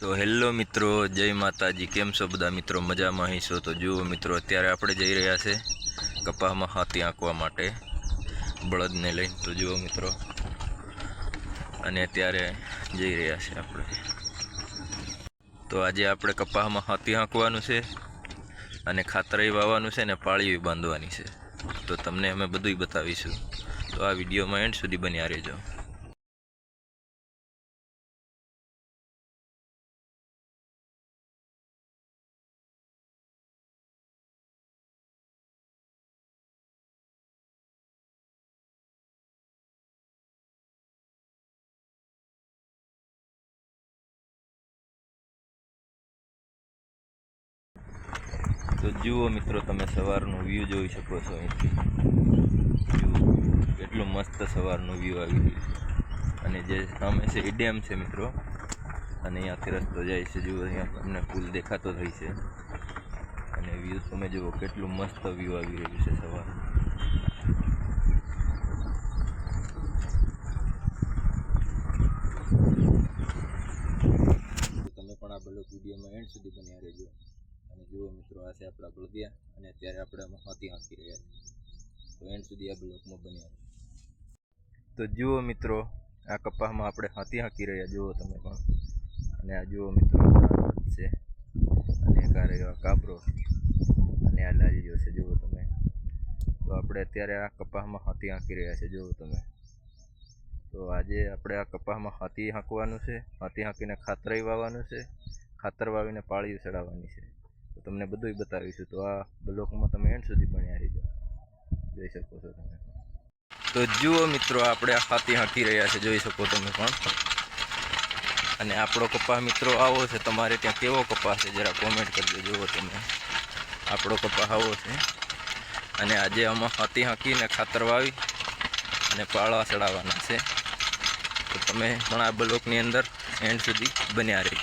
તો હેલો મિત્રો, જય માતાજી. કેમ છો બધા મિત્રો? મજામાં હીશો તો જુઓ મિત્રો, અત્યારે આપણે જઈ રહ્યા છે કપાહમાં હાથી આંકવા માટે, બળદને લઈને. તો જુઓ મિત્રો, અને અત્યારે જઈ રહ્યા છે આપણે. તો આજે આપણે કપાહમાં હાથી આંકવાનું છે અને ખાતરાઈ વાવવાનું છે ને પાળી બાંધવાની છે. તો તમને અમે બધુંય બતાવીશું. તો આ વિડીયોમાં એન્ડ સુધી બન્યા રહેજો. તો જુઓ મિત્રો તમે સવારનું વ્યૂ જોઈ શકો છો અહીંથી. જુઓ, કેટલું મસ્ત સવારનું વ્યૂ આવી રહ્યું છે. અને જે સામે છે એ ડેમ છે મિત્રો. અને અહીંયાથી રસ્તો જાય છે, જુઓ અહીંયા તમને પુલ દેખાતો થઈ છે. અને વ્યૂ તમે જુઓ કેટલું મસ્ત વ્યૂ આવી રહ્યું છે સવાર. તમે પણ આ બ્લોગ વિડીયોમાં એન્ડ સુધી બન્યા રહેજો. અને જુઓ મિત્રો, આ છે આપણા બળદિયા અને અત્યારે આપણે હાથી હાંકી રહ્યા છીએ. તો એન્ડ સુધી આ બ્લોકમાં બન્યા તો જુઓ મિત્રો, આ કપાસમાં આપણે હાથી હાંકી રહ્યા, જુઓ તમે પણ. અને આ જુઓ મિત્રો છે. અને એક આ રહ્યો કાપરો અને આ લાજી છે, જુઓ તમે. તો આપણે અત્યારે આ કપાસમાં હાથી હાંકી રહ્યા છે, જુઓ તમે. તો આજે આપણે આ કપાસમાં હાથી હાંકવાનું છે, હાથી હાંકીને ખાતરાઈ વાવવાનું છે, ખાતર વાવીને પાળી ચડાવવાની છે. તો તમને બધુંય બતાવીશું તો આ બ્લોકમાં તમે એન્ડ સુધી બન્યા રહીજો. જોઈ શકો છો તમે. તો જુઓ મિત્રો, આપણે આ હાથી હાંકી રહ્યા છે. જોઈ શકો તમે પણ. અને આપણો કપાસ મિત્રો આવો છે. તમારે ત્યાં કેવો કપાસ છે? જરા કોમેન્ટ કરજો. જુઓ તમે. આપણો કપાસ આવો છે. અને આજે આમાં હાથી હાંકીને ખાતર વાવી અને પાળા ચડાવવાના છે. તો તમે પણ આ બ્લોકની અંદર એન્ડ સુધી બન્યા રહી